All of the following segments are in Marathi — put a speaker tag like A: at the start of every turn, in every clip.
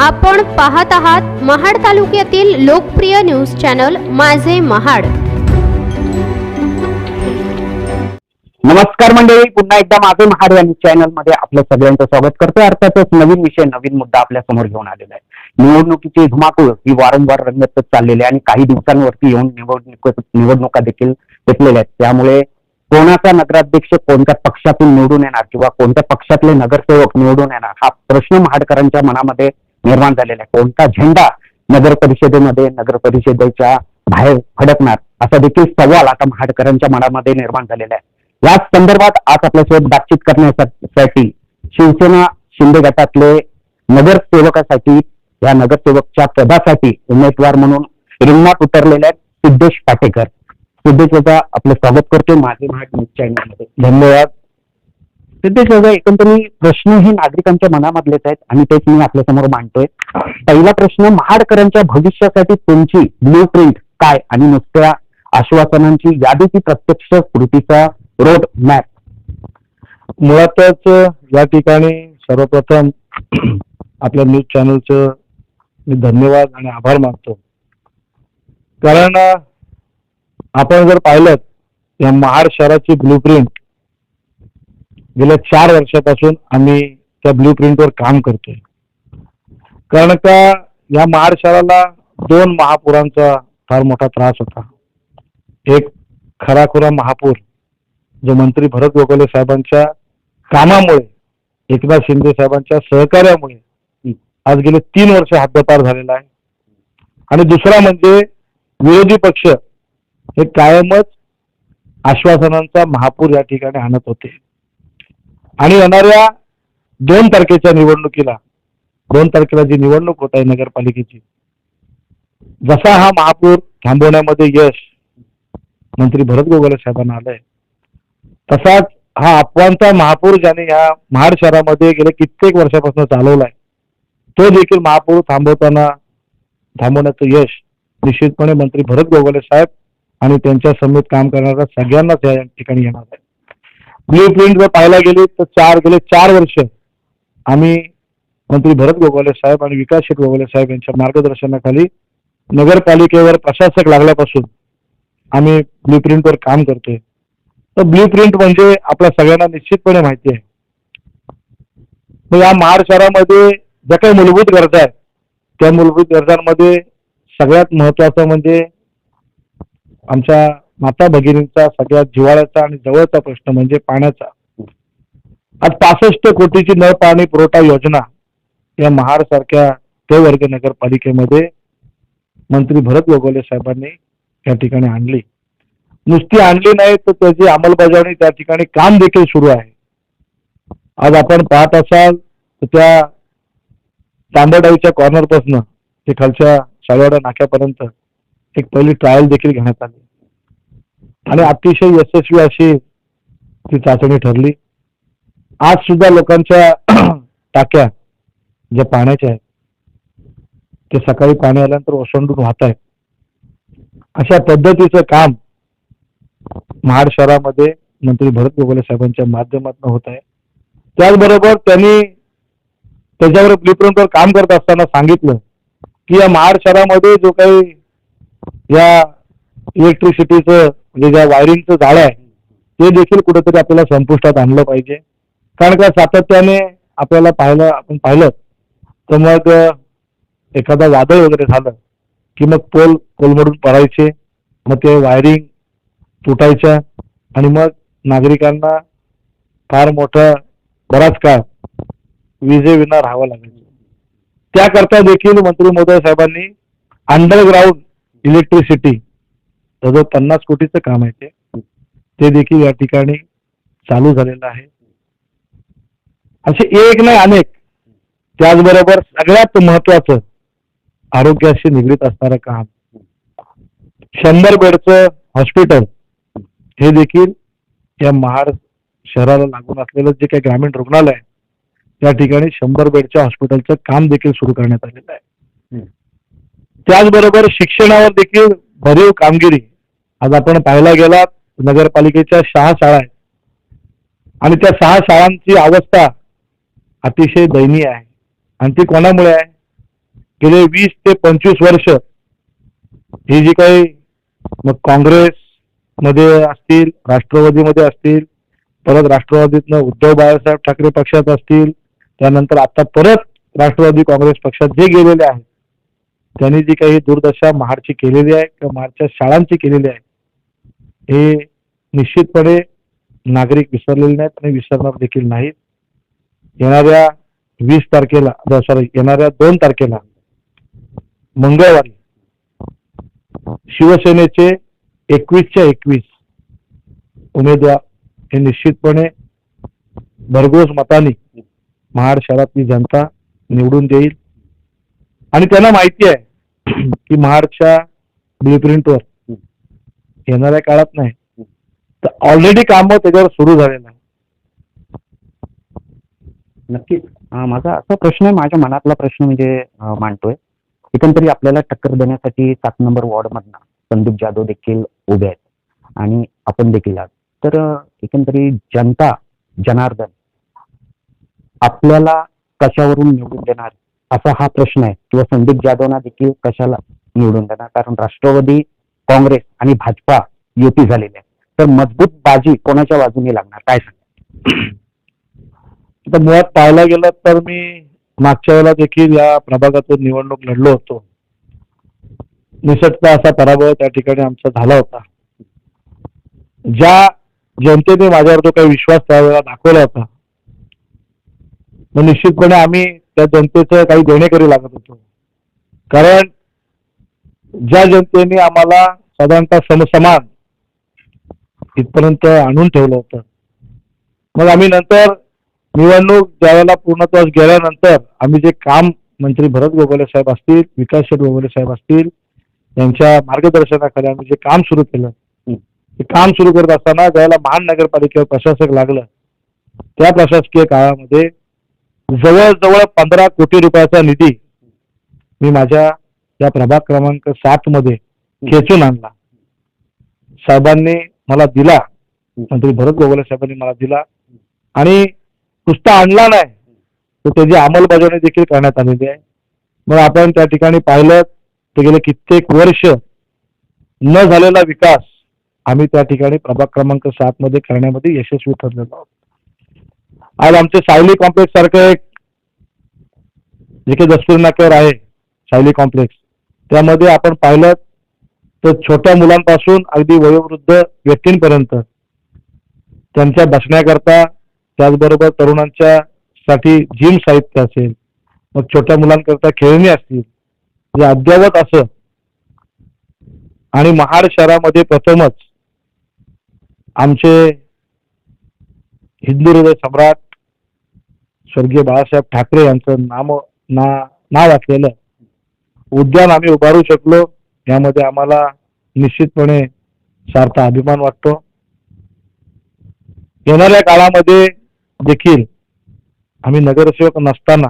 A: आपण पाहत आहात महाड तालुक्यातील लोकप्रिय न्यूज चॅनल माझे महाड.
B: नमस्कार मंडळी पुन्हा एकदा माझे महाड या चॅनलमध्ये आपलं सगळ्यांचं स्वागत करतोय. अर्थातच नवीन विषय नवीन मुद्दा आपल्यासमोर घेऊन आलेला आहे. निवडणुकीची धुमाकूळ ही वारंवार रंगतच चाललेली आहे आणि काही दिवसांवरती येऊन निवडणूक निवडणुका देखील घेतलेल्या आहेत. त्यामुळे कोणाचा नगराध्यक्ष कोणत्या पक्षातून निवडून येणार किंवा कोणत्या पक्षातले नगरसेवक निवडून येणार हा प्रश्न महाडकरांच्या मनामध्ये निर्माण झालेला आहे कोणता झेंडा नगर परिषदेमध्ये नगर परिषदेच्या बाहेर फडकणार असा देखील सवाल आता महाडकरांच्या मनामध्ये निर्माण झालेला आहे. याच संदर्भात आज आपल्यासोबत बातचीत करण्यासाठी शिवसेना शिंदे गटातले नगरसेवकासाठी या नगरसेवकच्या पदासाठी उमेदवार म्हणून रिंगणात उतरलेले आहेत सिद्धेश पाटेकर. सिद्धेश आपलं स्वागत करतो माझे महाड न्यूज चॅनलमध्ये धन्यवाद. सिद्धेश दादा एकंदरीत प्रश्न हे नागरिकांच्या मनामधलेच आहेत आणि तेच मी आपल्यासमोर मांडतोय. पहिला प्रश्न महाडकरांच्या भविष्यासाठी तुमची ब्लू प्रिंट काय? आणि नुसत्या आश्वासनांची यादी की प्रत्यक्ष कृतीचा रोड मॅप
C: मुळातच या ठिकाणी सर्वप्रथम आपल्या न्यूज चॅनलचं मी धन्यवाद आणि आभार मानतो. कारण आपण जर पाहिलं या महाड शहराची ब्लू प्रिंट गेल्या चार वर्षापासून आम्ही त्या ब्ल्यू प्रिंटवर काम करतोय. कारण का या महाड शहराला दोन महापुरांचा फार मोठा त्रास होता. एक खराखुरा महापूर जो मंत्री भरत गोखले साहेबांच्या कामामुळे एकनाथ शिंदे साहेबांच्या सहकार्यामुळे आज गेले तीन वर्ष हद्दपार झालेला आहे. आणि दुसरा म्हणजे विरोधी पक्ष हे कायमच आश्वासनांचा महापूर या ठिकाणी आणत होते. आणि येणाऱ्या दोन तारखेच्या निवडणुकीला दोन तारखेला जी निवडणूक होत आहे नगरपालिकेची जसा हा महापूर थांबवण्यामध्ये यश मंत्री भरत गोगले साहेबांना आलंय तसाच हा अफवांचा महापूर ज्याने या महाड शहरामध्ये गेले कित्येक वर्षापासून चालवलाय तो देखील महापूर थांबवताना थांबवण्याचं यश निश्चितपणे मंत्री भरत गोगले साहेब आणि त्यांच्या समेत काम करणाऱ्या सगळ्यांनाच या ठिकाणी येणार आहे. ब्ल्यू प्रिंट जर पाहायला गेले तर चार गेले चार वर्ष आम्ही मंत्री भरत गोगले साहेब आणि विकास शेठ गोगले साहेब यांच्या मार्गदर्शनाखाली नगरपालिकेवर प्रशासक लागल्यापासून आम्ही ब्ल्यू प्रिंटवर काम करतोय. तर ब्ल्यू प्रिंट म्हणजे आपल्या सगळ्यांना निश्चितपणे माहिती आहे. मग या महाड शहरामध्ये ज्या काही मूलभूत गरजा आहेत त्या मूलभूत गरजांमध्ये सगळ्यात महत्वाचं म्हणजे आमच्या माता भगिनींचा सगळ्यात जिव्हाळ्याचा आणि जवळचा प्रश्न म्हणजे पाण्याचा. आज पासष्ट कोटीची नळ पाणी पुरवठा योजना या महाड सारख्या देवर्ग नगरपालिकेमध्ये मंत्री भरत गोगोले साहेबांनी या ठिकाणी आणली. नुसती आणली नाही तर त्याची अंमलबजावणी त्या ठिकाणी काम देखील सुरू आहे. आज आपण पाहत असाल तर त्या तांबडाईच्या कॉर्नरपासनं ते खालच्या शाळेवाडा नाक्यापर्यंत एक पहिली ट्रायल देखील घेण्यात आली. आणि अतिशय यशस्वी अशी ती चाचणी ठरली. आज सुद्धा लोकांच्या टाक्या ज्या पाण्याच्या आहेत ते सकाळी पाणी आल्यानंतर ओसंडून वाहत आहे अशा पद्धतीचं काम महाड शहरामध्ये मंत्री भरत गोगले साहेबांच्या माध्यमातून होत आहे. त्याचबरोबर त्यांनी त्याच्यावर ब्लूप्रिंटवर काम करत असताना सांगितलं की या महाड शहरामध्ये जो काही या इलेक्ट्रिसिटीचं म्हणजे ज्या वायरिंगचं झाड आहे ते देखील कुठेतरी आपल्याला संपुष्टात आणलं पाहिजे. कारण का सातत्याने आपल्याला पाहिलं आपण पाहिलं तर मग एखादा वादळ वगैरे झालं की मग पोल कोलमडून पडायचे मग ते वायरिंग तुटायच्या आणि मग नागरिकांना फार मोठा बराच काळ विजेविना राहावं लागायचं. त्याकरता देखील मंत्री महोदय साहेबांनी अंडरग्राऊंड इलेक्ट्रिसिटी जवळजवळ पन्नास कोटीचं काम आहे ते. ते देखील या ठिकाणी चालू झालेलं आहे. असे एक नाही अनेक. त्याचबरोबर सगळ्यात महत्वाचं आरोग्याशी निगडीत असणारं काम. शंभर बेडचं हॉस्पिटल हे देखील या महाड शहराला लागून असलेलं जे काही ग्रामीण रुग्णालय त्या ठिकाणी शंभर बेडच्या हॉस्पिटलचं काम देखील सुरू करण्यात आलेलं आहे. त्याचबरोबर शिक्षणावर देखील भरीव कामगिरी आज आपण पाहायला गेलात नगरपालिकेच्या सहा शाळा आहेत. आणि त्या सहा शाळांची अवस्था अतिशय दयनीय आहे. आणि ती कोणामुळे आहे? गेले वीस ते पंचवीस वर्ष ही जी काही मग काँग्रेस मध्ये असतील राष्ट्रवादीमध्ये असतील परत राष्ट्रवादीतनं उद्धव बाळासाहेब ठाकरे पक्षात असतील त्यानंतर आता परत राष्ट्रवादी काँग्रेस पक्षात जे गेलेले आहेत त्यांनी जी काही दुर्दशा महाडची केलेली आहे किंवा महाडच्या शाळांची केलेली आहे हे निश्चितपणे नागरिक विसरलेले नाहीत आणि विसरणार देखील नाहीत. येणाऱ्या वीस तारखेला सॉरी येणाऱ्या दोन तारखेला मंगळवारी शिवसेनेचे एकवीसच्या एकवीस उमेदवार हे निश्चितपणे भरघोस मताने महाड शहरातली जनता निवडून देईल. आणि त्यांना माहिती आहे की महाडच्या ब्ल्यूप्रिंटवर येणाऱ्या काळात नाही. तर ऑलरेडी कामं त्याच्यावर सुरू झालेलं आहे.
B: नक्कीच. माझा असा प्रश्न आहे माझ्या मनातला प्रश्न म्हणजे मांडतोय. एकंदरी आपल्याला टक्कर देण्यासाठी सात नंबर वॉर्डमधनं संदीप जाधव देखील उभे आहेत. आणि आपण देखील आहात. तर एकंदरीत एकंदरी जनता जनार्दन आपल्याला कशावरून निवडून देणार? असा हा प्रश्न आहे. किंवा संदीप जाधवना देखील कशाला निवडून देणार? कारण राष्ट्रवादी काँग्रेस आणि भाजपा युती झालेली आहे तर मजबूत बाजी कोणाच्या बाजूने लागणार? काय सांगा
C: मुळात पाहायला गेलं तर मी मागच्या वेळेला देखील या प्रभागातून निवडणूक लढलो होतो. निसटता असा पराभव त्या ठिकाणी आमचा झाला होता. ज्या जनतेने माझ्यावर जो काही विश्वास त्यावेळेला दाखवला होता मग निश्चितपणे आम्ही त्या जनतेचं काही देणेकरी लागत होतो. कारण ज्या जनतेने आम्हाला साधारणतः समसमान इथपर्यंत आणून ठेवलं होतं. मग आम्ही नंतर निवडणूक ज्यावेळेला पूर्णत्वास गेल्यानंतर आम्ही जे काम मंत्री भरत गोगोले साहेब असतील विकास शेठ गोगोले साहेब असतील यांच्या मार्गदर्शनाखाली आम्ही जे काम सुरू केलं ते काम सुरू करत असताना ज्यावेळेला महानगरपालिकेवर प्रशासक लागलं त्या प्रशासकीय काळामध्ये जवळजवळ पंधरा कोटी रुपयाचा निधी मी माझ्या या प्रभाग क्रमांक सात मध्ये खेचून आणला. साहेबांनी मला दिला. मंत्री भरत गोगोले साहेबांनी मला दिला. आणि नुसता आणला नाही. तर त्याची अंमलबजावणी देखील करण्यात आलेली आहे. मग आपण त्या ठिकाणी पाहिलं तर गेले कित्येक वर्ष न झालेला विकास आम्ही त्या ठिकाणी प्रभाग क्रमांक सात मध्ये करण्यामध्ये यशस्वी ठरलेलो आहोत. आज आमचे सायली कॉम्प्लेक्स सारखं एक जे काही दस्तूर नाक्यावर आहे सायली कॉम्प्लेक्स. त्यामध्ये आपण पाहिलं तर छोट्या मुलांपासून अगदी वयोवृद्ध व्यक्तींपर्यंत. त्यांच्या बसण्याकरता त्याचबरोबर तरुणांच्या साठी जिम साहित्य असेल मग छोट्या मुलांकरता खेळणी असतील जे अद्ययावत असं. आणि महाड शहरामध्ये प्रथमच आमचे हिंदू हृदय सम्राट स्वर्गीय बाळासाहेब ठाकरे यांचं नाम ना नाव असलेलं उद्यान आम्ही उभारू शकलो. यामध्ये आम्हाला निश्चितपणे सार्थ अभिमान वाटतो. येणाऱ्या काळामध्ये देखील आम्ही नगरसेवक नसताना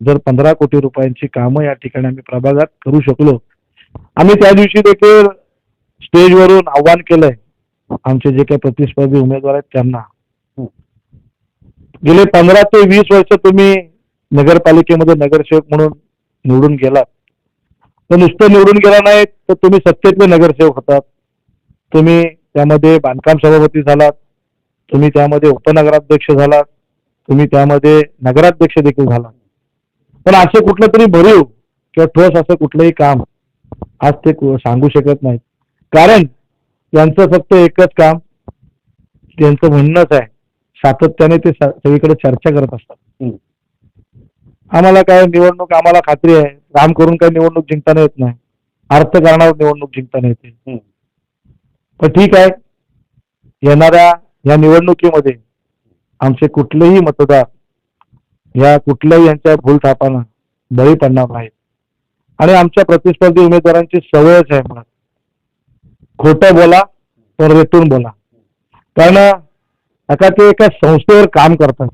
C: जर पंधरा कोटी रुपयांची कामं या ठिकाणी आम्ही प्रभागात करू शकलो आम्ही त्या दिवशी देखील स्टेजवरून आव्हान केलंय. आमचे जे काही प्रतिस्पर्धी उमेदवार आहेत त्यांना. गेले पंधरा ते वीस वर्ष तुम्ही नगरपालिकेमध्ये नगरसेवक म्हणून निवडून गेलात. तर नुसतं निवडून गेला नाही तर तुम्ही सत्तेतले नगरसेवक होतात. तुम्ही त्यामध्ये बांधकाम सभापती झालात. तुम्ही त्यामध्ये उपनगराध्यक्ष झालात. तुम्ही त्यामध्ये नगराध्यक्ष देखील झालात. पण असं कुठलं तरी भरीव किंवा ठोस असं कुठलंही काम आज ते सांगू शकत नाहीत. कारण यांचं फक्त एकच काम त्यांचं म्हणणंच आहे सातत्याने ते स- सगळीकडे चर्चा करत असतात. आम्हाला काय निवडणूक आम्हाला खात्री आहे. काम करून काही निवडणूक जिंकताना येत नाही. अर्थकारणावर निवडणूक जिंकताना येते. पण ठीक आहे. येणाऱ्या या निवडणुकीमध्ये आमचे कुठलेही मतदार या कुठल्याही यांच्या भूलथापानं बळी पडणार नाहीत. आणि आमच्या प्रतिस्पर्धी उमेदवारांची सवयच आहे मुळात खोटं बोला पण रेटून बोला. कारण आता ते एका संस्थेवर काम करतात.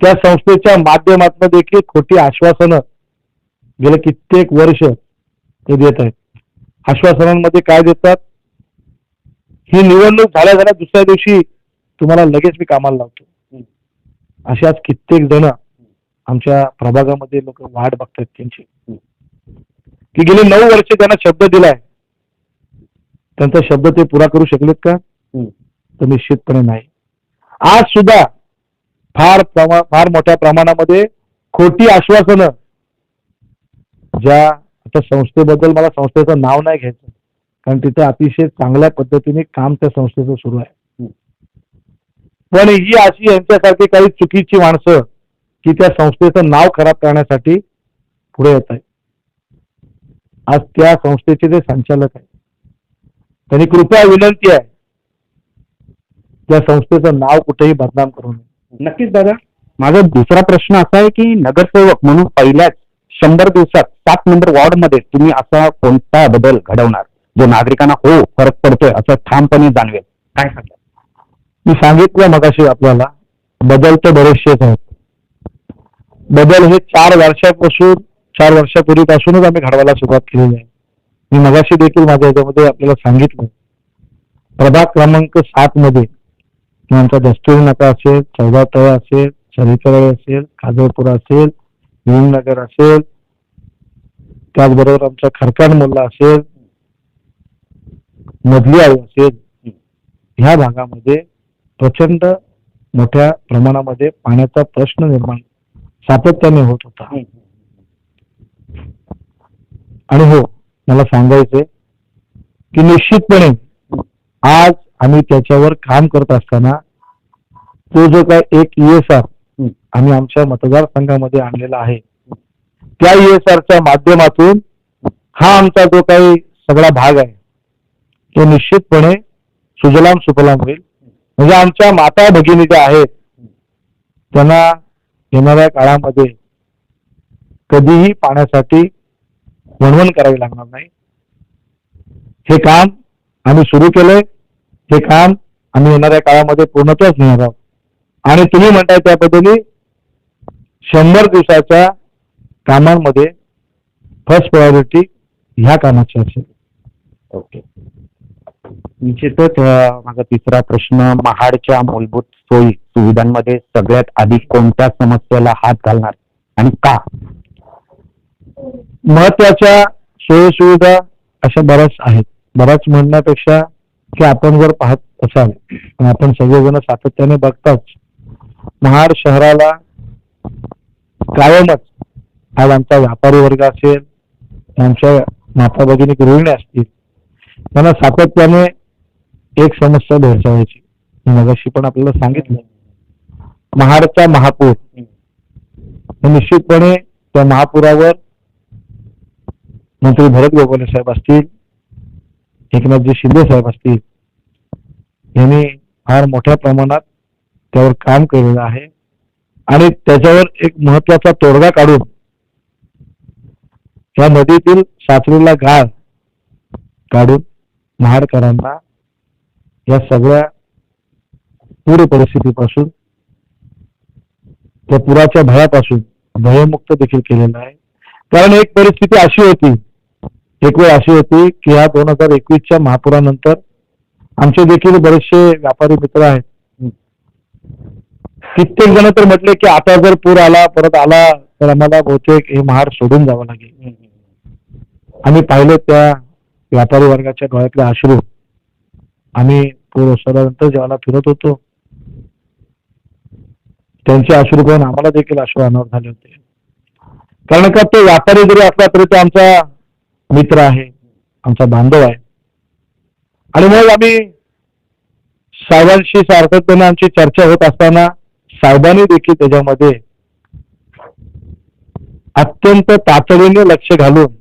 C: त्या संस्थेच्या माध्यमातून देखील खोटी आश्वासनं गेले कित्येक वर्ष ते देत आहेत. आश्वासनांमध्ये काय देतात? ही निवडणूक झाल्या झाल्या दुसऱ्या दिवशी तुम्हाला लगेच मी कामाला लावतो. असे आज कित्येक जण आमच्या प्रभागामध्ये लोक वाट बघतात त्यांची. की गेली नऊ वर्ष त्यांना शब्द दिलाय. त्यांचा शब्द ते पुरा करू शकलेत का? तर निश्चितपणे नाही. आज सुद्धा फार प्रमा फार मोठ्या प्रमाणामध्ये खोटी आश्वासनं ज्या आता संस्थेबद्दल मला संस्थेचं नाव नाही घ्यायचं कारण तिथे अतिशय चांगल्या पद्धतीने काम त्या संस्थेचं सुरू आहे. पण ही अशी यांच्यासारखी काही चुकीची माणसं की त्या संस्थेचं नाव खराब करण्यासाठी पुढे येत आहे आज त्या संस्थेचे जे संचालक आहे त्यांनी कृपया विनंती आहे त्या संस्थेचं नाव कुठेही बदनाम करू नये.
B: नक्कीच दादा. माझा दुसरा प्रश्न असा आहे की नगरसेवक म्हणून पहिल्याच शंभर दिवसात सात नंबर वॉर्डमध्ये तुम्ही असा कोणता बदल घडवणार? जो नागरिकांना हो फरक पडतोय असं ठामपणे जाणवेल. काय सांगा
C: मी सांगितलं मगाशी आपल्याला बदल तर बरेचसेच आहेत. बदल हे चार वर्षापासून चार वर्षापूर्वीपासूनच आम्ही घडवायला सुरुवात केलेली आहे. मी मगाशी देखील माझ्या याच्यामध्ये आपल्याला सांगितलं. प्रभाग क्रमांक सात मध्ये किंवा आमचा दस्तुरी नाका असेल चौदा तळ असेल चरितळे असेल काजळपूर असेल भीमनगर असेल त्याचबरोबर आमचा खरकान मुल्ला असेल मधली आई असेल ह्या भागामध्ये प्रचंड मोठ्या प्रमाणामध्ये पाण्याचा प्रश्न निर्माण सातत्याने होत होता. आणि हो मला सांगायचंय की निश्चितपणे आज आम्ही त्याच्यावर काम करत असताना तो जो काय एक ईएसआर
B: हम्म.
C: आम्ही आमच्या मतदारसंघामध्ये आणलेला आहे त्या ईएसआरच्या माध्यमातून हा आमचा जो काही सगळा भाग आहे तो निश्चितपणे सुजलाम सुफलाम होईल. म्हणजे आमच्या माता भगिनी ज्या आहेत त्यांना येणाऱ्या काळामध्ये कधीही पाण्यासाठी वणवण करावी लागणार नाही. हे काम आम्ही सुरू केलंय. हे काम आम्ही येणाऱ्या काळामध्ये पूर्णत्वाच नेणार आहोत. आणि तुम्ही म्हणताय त्या पद्धतीने शंभर दिवसाच्या कामांमध्ये फर्स्ट प्रायोरिटी ह्या कामाची असेल
B: ओके. निश्चितच माझा तिसरा प्रश्न महाडच्या मूलभूत सोयी सुविधांमध्ये सगळ्यात आधी कोणत्या समस्येला हात घालणार आणि का?
C: महत्त्वाच्या सोयीसुविधा अशा बऱ्याच आहेत. बऱ्याच म्हणण्यापेक्षा की आपण जर पाहत असाल पण आपण सगळेजण सातत्याने बघताच महाड शहराला कायमच आज आमचा व्यापारी वर्ग असेल आमच्या माता भगिनी गृहिणी असतील त्यांना सातत्याने एक समस्या भेडसावायची. मगाशी पण आपल्याला सांगितलं. महाडचा महापूर. निश्चितपणे त्या महापुरावर मंत्री भरत गोगोले साहेब असतील एकनाथजी शिंदे साहेब असतील यांनी फार मोठ्या प्रमाणात त्यावर काम केलेलं आहे. आणि त्याच्यावर एक महत्त्वाचा तोडगा काढून या नदीतील साचलेला गाळ काढून महाडकरांना या सगळ्या पूर परिस्थितीपासून त्या पुराच्या भयापासून भयमुक्त देखील केलेलं आहे. कारण एक परिस्थिती अशी होती एक वेळ अशी होती की ह्या दोन हजार एकवीसच्या महापुरानंतर आमचे देखील बरेचसे व्यापारी मित्र आहेत. कित्येक जण तर म्हटले की आता जर पूर आला परत आला तर आम्हाला बहुतेक हे महार सोडून जावं लागेल. आम्ही पाहिलं त्या व्यापारी वर्गाच्या डोळ्यातले अश्रू. आम्ही पूर ओसरल्यानंतर जेव्हा फिरत होतो. त्यांचे अश्रू पाहून आम्हाला देखील अश्रू अनावर झाले होते. कारण का तो व्यापारी जरी असला तरी तो आमचा मित्र आहे आमचा बांधव आहे. आणि मग आम्ही साहेबांशी सार्थकपणे आमची चर्चा होत असताना साहेबांनी देखील त्याच्यामध्ये अत्यंत तातडीने लक्ष घालून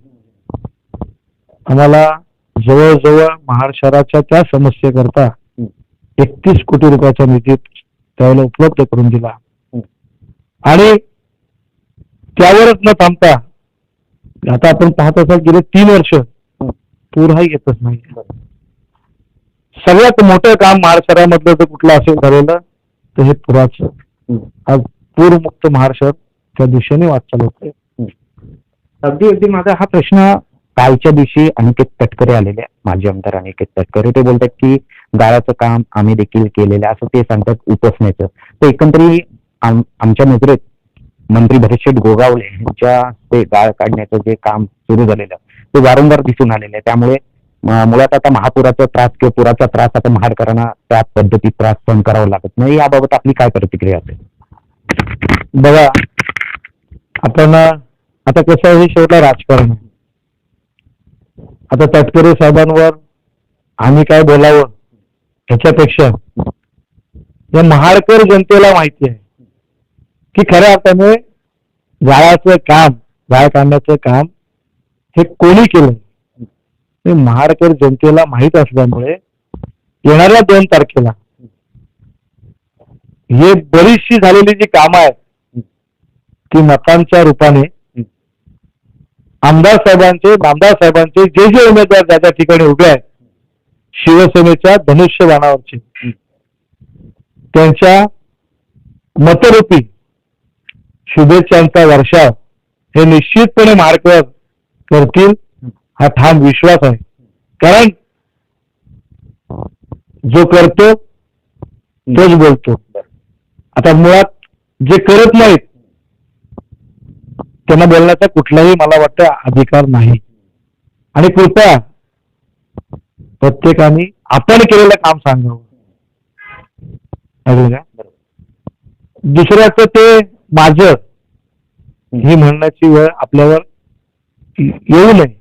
C: आम्हाला जवळजवळ महाड शहराच्या त्या समस्येकरता एकतीस कोटी रुपयाचा निधी त्यावेळेला उपलब्ध करून दिला. आणि त्यावरच न थांबता आता आपण पाहत असाल गेले तीन वर्ष पूर हा येतच नाही. सगळ्यात मोठं काम महाड शहरामधलं जर कुठलं असेल झालेलं तर हे पुराचं. आज पूरमुक्त महाड शहर त्या दिशेने वाटचाल होते
B: अगदी अगदी माझा हा प्रश्न कालच्या दिवशी अनिकेत तटकरे आलेले माजी आमदार अनिकेत तटकरे. ते बोलतात की गाळाचं काम आम्ही देखील केलेलं असं ते सांगतात उपसण्याचं तर एकंदरीत आम- आमच्या नजरेत मंत्री भरतशेठ गोगावले यांच्या ते गाळ काढण्याचं जे काम सुरू झालेलं ते वारंवार दिसून आलेलं आहे. त्यामुळे मुळात आता महापुराचा त्रास किंवा पुराचा त्रास आता महाडकरांना त्या पद्धतीत त्रास सहन करावा लागत नाही. याबाबत आपली काय प्रतिक्रिया असेल?
C: बघा आपण आता कसं आहे हे शेवटला राजकारण आता तटकरे साहेबांवर आम्ही काय बोलावं? ह्याच्यापेक्षा या महाडकर जनतेला माहिती आहे. की खऱ्या अर्थाने जाळ्याचं काम जाळ काढण्याचं काम हे कोणी केलं हे महाडकर जनतेला माहीत असल्यामुळे येणाऱ्या दोन तारखेला हे बरीचशी झालेली जी कामं आहेत ती मतांच्या रूपाने आमदार साहेबांचे आमदार साहेबांचे जे जे उमेदवार ज्या त्या ठिकाणी उभे आहेत शिवसेनेच्या धनुष्यबाणावरचे त्यांच्या मतरूपी शुभेच्छांचा वर्षाव. हे निश्चितपणे मार्कवर करतील हा ठाम विश्वास आहे. कारण जो करतो तोच बोलतो. आता मुळात जे करत नाहीत त्यांना बोलण्याचा कुठलाही मला वाटतं अधिकार नाही. आणि कृपया प्रत्येकाने आपण केलेलं काम सांगावं. दुसऱ्याचं ते माझं ही म्हणण्याची वेळ आपल्यावर येऊ नये.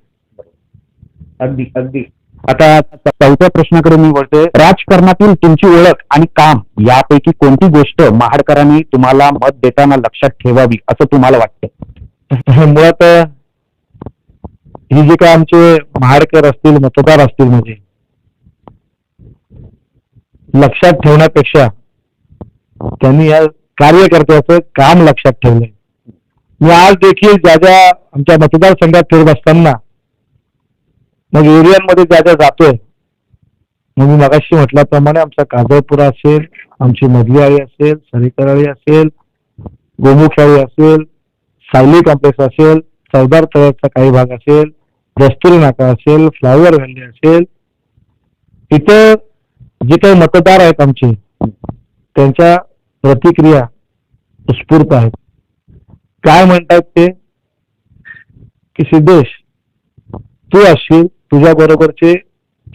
B: अगदी अगदी. आता चौथ्या प्रश्नाकडे मी वळतोय राजकारणातील तुमची ओळख आणि काम यापैकी कोणती गोष्ट महाडकरांनी तुम्हाला मत देताना लक्षात ठेवावी असं तुम्हाला वाटतं?
C: मुळात ही जे काय आमचे महाडकर असतील मतदार असतील म्हणजे लक्षात ठेवण्यापेक्षा त्यांनी या कार्यकर्त्याचं काम लक्षात ठेवलंय. मी आज देखील ज्या ज्या आमच्या मतदारसंघात फिरत असताना मग एरियांमध्ये ज्या ज्या जातोय मग मी मगाशी म्हटल्याप्रमाणे आमचा काजळपुरा असेल आमची मधली आळी असेल सरीकराळी असेल गोमुखाळी असेल सायली कॉम्प्लेक्स असेल चौदार तळ्याचा काही भाग असेल दस्तुरी नाका असेल फ्लायओव्हर व्हॅली असेल इथं जे काही मतदार आहेत आमचे त्यांच्या प्रतिक्रिया उत्स्फूर्त आहेत काय म्हणतात ते? की सिद्धेश तू असशील तुझ्या बरोबरचे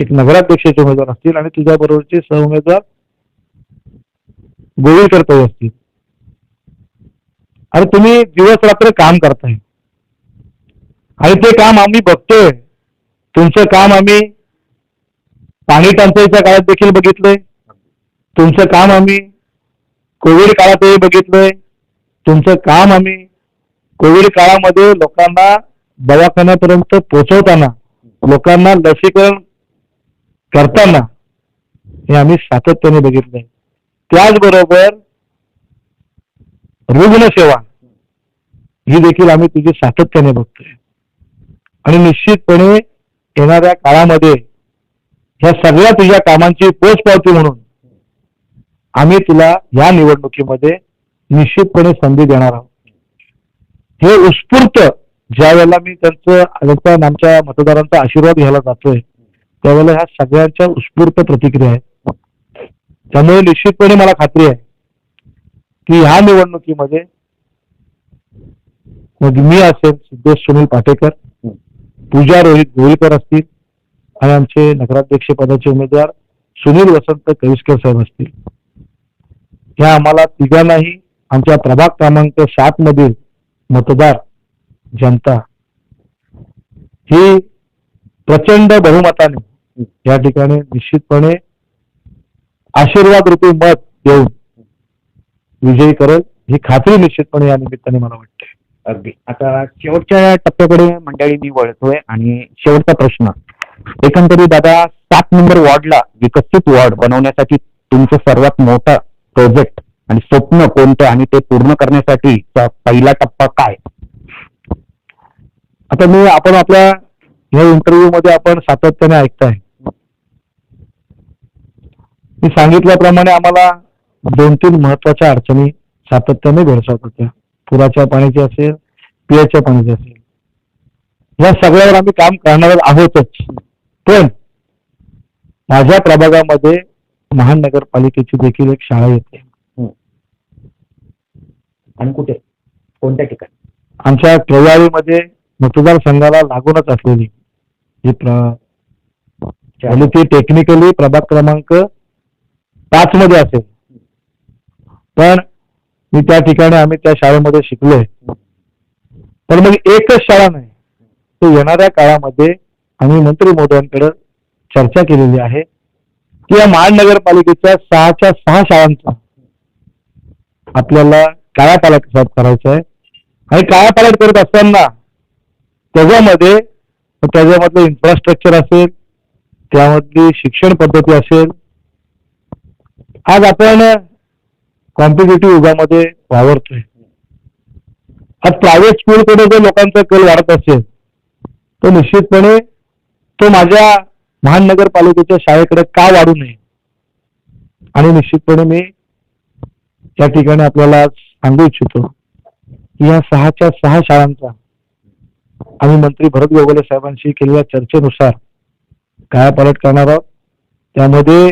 C: एक नगराध्यक्षाचे उमेदवार असतील आणि तुझ्या बरोबरचे सह उमेदवार गोळीकर असतील. अरे तुम्ही दिवस रात्र काम करताय. आणि ते काम आम्ही बघतोय. तुमचं काम आम्ही पाणी टंचाईच्या काळात देखील बघितलंय. तुमचं काम आम्ही कोविड काळातही बघितलंय. तुमचं काम आम्ही कोविड काळामध्ये लोकांना दवाखान्यापर्यंत पोहोचवताना लोकांना लसीकरण करताना हे आम्ही सातत्याने बघितलंय. त्याचबरोबर रुग्णसेवा ही देखील आम्ही तुझी सातत्याने बघतोय. आणि निश्चितपणे येणाऱ्या काळामध्ये ह्या सगळ्या तुझ्या कामांची पोचपावती म्हणून आम्ही तुला या निवडणुकीमध्ये निश्चितपणे संधी देणार आहोत. हे उत्स्फूर्त ज्या वेळेला मी त्यांचं आमच्या मतदारांचा आशीर्वाद घ्यायला जातोय त्यावेळेला ह्या सगळ्यांच्या उत्स्फूर्त प्रतिक्रिया आहेत. त्यामुळे निश्चितपणे मला खात्री आहे की ह्या निवडणुकीमध्ये मग मी असेल सिद्धेश सुनील पाटेकर पूजा रोहित गोळीकर असतील आणि आमचे नगराध्यक्ष पदाचे उमेदवार सुनील वसंत कविस्कर साहेब असतील. ह्या आम्हाला तिघांनाही आमच्या प्रभाग क्रमांक सात मधील मतदार जनता ही प्रचंड बहुमताने या ठिकाणी निश्चितपणे आशीर्वाद रूपी मत देऊन विजयी करेल ही खात्री निश्चितपणे या निमित्ताने मला वाटते.
B: अगदी. आता शेवटच्या टप्प्याकडे मंडळी मी वळतोय आणि शेवटचा प्रश्न. एकंदरीत दादा सात नंबर वॉर्डला विकसित वॉर्ड बनवण्यासाठी तुमचं सर्वात मोठा प्रोजेक्ट आणि स्वप्न कोणतं आणि ते पूर्ण करण्यासाठी पहिला टप्पा काय?
C: आता मी आपण आपल्या ह्या इंटरव्ह्यू मध्ये आपण सातत्याने ऐकताय मी सांगितल्याप्रमाणे आम्हाला दोन तीन महत्त्वाच्या अडचणी सातत्याने भेडसावत होत्या. पुराच्या पाण्याची असेल पियाच्या पाण्याची असेल. या सगळ्यावर आम्ही काम करणार आहोतच. पण माझ्या प्रभागामध्ये महानगरपालिकेची देखील एक शाळा येते.
B: आणि कुठे? कोणत्या ठिकाणी?
C: आमच्या प्रवाळीमध्ये मतदारसंघाला लागूनच असलेली ही प्र- आणि ती टेक्निकली प्रभाग क्रमांक पाच मध्ये असेल. पण मी त्या ठिकाणी आम्ही त्या शाळेमध्ये शिकलोय. तर मग एकच शाळा नाही. तर येणाऱ्या काळामध्ये आम्ही मंत्री महोदयांकडे चर्चा केलेली आहे. किंवा महानगरपालिकेच्या सहाच्या सहा शाळांचा. आपल्याला कायापालट साहेब करायचा आहे आणि कायापालट करत असताना त्याच्यामध्ये त्याच्यामधलं इन्फ्रास्ट्रक्चर असेल त्यामधली शिक्षण पद्धती असेल आज आपण कॉम्पिटेटिव्ह युगामध्ये वावरतोय. आज प्रायव्हेट स्कूलकडे जर लोकांचा कल वाढत असेल तर निश्चितपणे तो माझ्या महानगरपालिकेच्या शाळेकडे का वाढू नये? आणि निश्चितपणे मी या ठिकाणी आपल्याला सांगू इच्छितो की या सहाच्या सहा शाळांचा आम्ही मंत्री भरत गोगोले साहेबांशी केलेल्या चर्चेनुसार कायापालट करणार आहोत. त्यामध्ये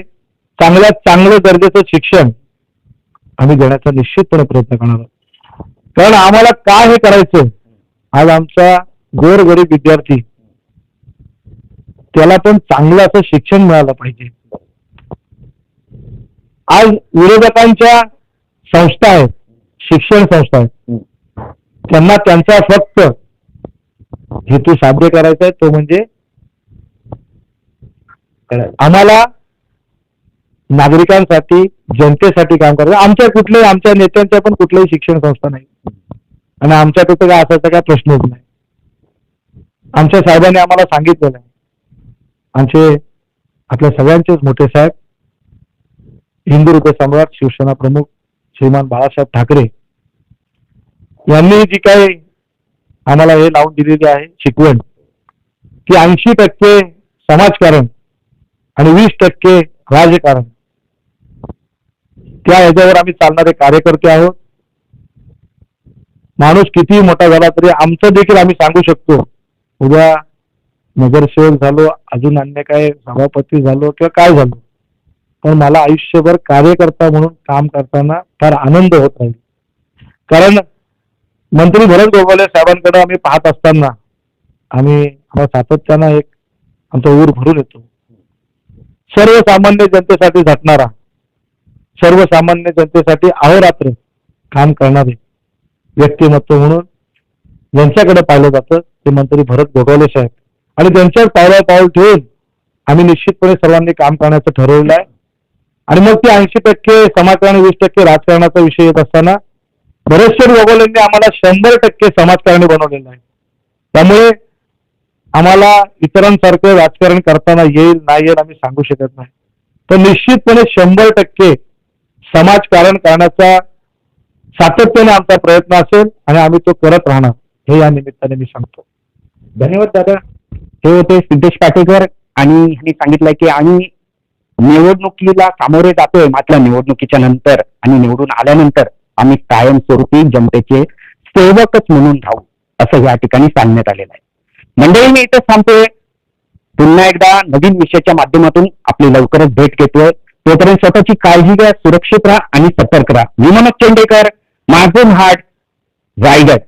C: चांगल्यात चांगलं दर्जाचं शिक्षण आम्ही देण्याचा निश्चितपणे प्रयत्न करणार आहोत. कारण आम्हाला काय हे करायचं? आज आमचा गोरगरीब विद्यार्थी त्याला पण चांगलं असं शिक्षण मिळालं पाहिजे. आज विरोधकांच्या संस्था आहेत शिक्षण संस्था आहेत. त्यांना त्यांचा फक्त हेतू साध्य करायचा आहे तो म्हणजे आम्हाला नागरिकांसाठी जनतेसाठी काम करायचं. आमच्या कुठल्याही आमच्या नेत्यांच्या पण कुठल्याही शिक्षण संस्था नाही. आणि आमच्या काय असायचा काय प्रश्नच नाही. आमच्या साहेबांनी आम्हाला सांगितलेलं आहे. आमचे आपल्या सगळ्यांचेच मोठे साहेब हिंदू हृदय सम्राट शिवसेना प्रमुख श्रीमान बाळासाहेब ठाकरे यांनी जी काही आम्हाला हे लावून दिलेली आहे शिकवण की ऐंशी टक्के समाजकारण आणि वीस टक्के राजकारण. त्या याच्यावर आम्ही चालणारे कार्यकर्ते आहोत. माणूस कितीही मोठा झाला तरी आमचं देखील आम्ही सांगू शकतो. उद्या नगरसेवक झालो अजून अन्य काय सभापती झालो किंवा काय झालो. पण मला आयुष्यभर कार्यकर्ता म्हणून काम करताना फार आनंद होत राहील कारण मंत्री भरत गोपाले साहेबांकडे आम्ही पाहत असताना आम्ही आम्हाला सातत्यानं एक आमचा ऊर भरून येतो. सर्वसामान्य जनतेसाठी झटणारा सर्वसामान्य जनतेसाठी अहोरात्र काम करणारे व्यक्तिमत्व म्हणून यांच्याकडे पाहिलं जातं ते मंत्री भरत गोगावले साहेब. आणि त्यांच्याच पावला पाऊल ठेवून आम्ही निश्चितपणे सर्वांनी काम करण्याचं ठरवलं आहे. आणि मग ते ऐंशी टक्के समाजकारण वीस टक्के राजकारणाचा विषय येत असताना बरेचसे गोगोलेंनी आम्हाला शंभर टक्के समाजकारणी बनवलेलं आहे. त्यामुळे आम्हाला इतरांसारखं राजकारण करताना येईल नाही येईल आम्ही सांगू शकत नाही. तर निश्चितपणे शंभर टक्के समाजकारण करण्याचा सातत्याने आमचा प्रयत्न असेल आणि आम्ही तो करत राहणार हे या निमित्ताने मी सांगतो.
B: धन्यवाद दादा. हे होते सिद्धेश पाटेकर आणि यांनी सांगितलंय की आम्ही निवडणुकीला सामोरे जातोय मात्र निवडणुकीच्या नंतर आणि निवडून आल्यानंतर आम्ही कायमस्वरूपी जनतेचे सेवकच म्हणून राहू असं या ठिकाणी सांगण्यात आलेलं आहे. मंडळी मी इथं सांगतोय पुन्हा एकदा नवीन विषयाच्या माध्यमातून आपली लवकरच भेट घेतोय. तोपर्यंत स्वतःची काळजी घ्या सुरक्षित राहा आणि सतर्क राहा. मी मनोज चेंडेकर माझे महाड रायगड.